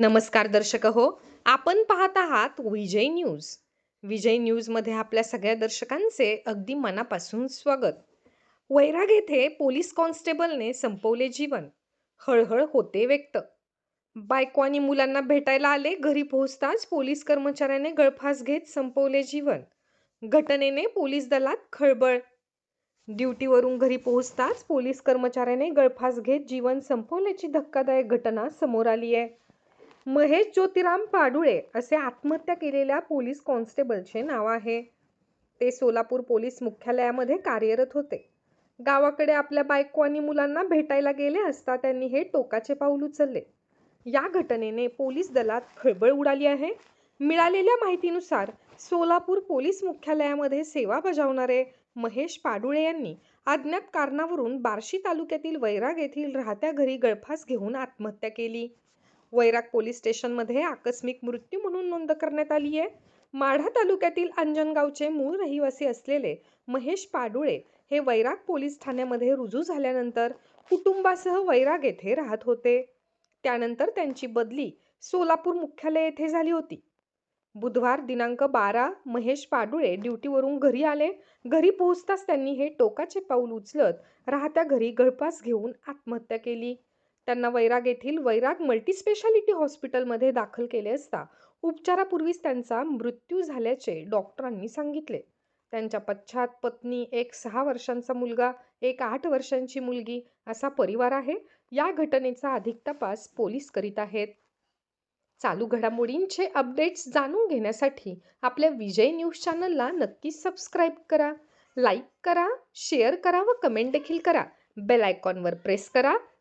नमस्कार दर्शक हो आपण पाहत आहात विजय न्यूज. विजय न्यूजमध्ये आपल्या सगळ्या दर्शकांचे अगदी मनापासून स्वागत. वैराग येथे पोलीस कॉन्स्टेबलने संपवले जीवन. हळहळ होते व्यक्त. बायको आणि मुलांना भेटायला आले घरी पोहोचताच पोलीस कर्मचाऱ्याने गळफास घेत संपवले जीवन. घटनेने पोलीस दलात खळबळ. ड्युटीवरून घरी पोहोचताच पोलीस कर्मचाऱ्याने गळफास घेत जीवन संपवल्याची धक्कादायक घटना समोर आली आहे महेश ज्योतिराम पाडुळे असे आत्महत्या केलेल्या पोलीस कॉन्स्टेबलचे नाव आहे. ते सोलापूर पोलीस मुख्यालयामध्ये कार्यरत होते. गावाकडे आपल्या बायको आणि मुलांना भेटायला गेले असता त्यांनी हे टोकाचे पाऊल उचलले. या घटनेने पोलीस दलात खळबळ उडाली आहे. मिळालेल्या माहितीनुसार सोलापूर पोलीस मुख्यालयामध्ये सेवा बजावणारे महेश पाडुळे यांनी अज्ञात कारणावरून बार्शी तालुक्यातील वैराग येथील राहत्या घरी गळफास घेऊन आत्महत्या केली. वैराग पोलीस स्टेशनमध्ये आकस्मिक मृत्यू म्हणून नोंद करण्यात आली आहे. माढा तालुक्यातील अंजनगावचे मूळ रहिवासी असलेले महेश पाडुळे हे वैराग पोलीस ठाण्यामध्ये रुजू झाल्यानंतर कुटुंबासह वैराग येथे राहत होते. त्यानंतर त्यांची बदली सोलापूर मुख्यालय येथे झाली होती. बुधवार दिनांक बारा महेश पाडुळे ड्युटीवरून घरी आले. घरी पोहोचताच त्यांनी हे टोकाचे पाऊल उचलत राहत्या घरी गळपास घेऊन आत्महत्या केली. त्यांना वैराग येथील वैराग मल्टीस्पेशालिटी हॉस्पिटलमध्ये दाखल केले असता उपचारापूर्वीच त्यांचा मृत्यू झाल्याचे डॉक्टरांनी सांगितले. त्यांच्या पश्चात पत्नी एक सहा वर्षांचा मुलगा एक आठ वर्षांची मुलगी असा परिवार आहे. या घटनेचा अधिक तपास पोलीस करीत आहेत. चालू घडामोडींचे अपडेट्स जाणून घेण्यासाठी आपल्या विजय न्यूज चॅनलला नक्की सबस्क्राईब करा लाईक करा शेअर करा व कमेंट देखील करा. बेल आयकॉनवर प्रेस करा.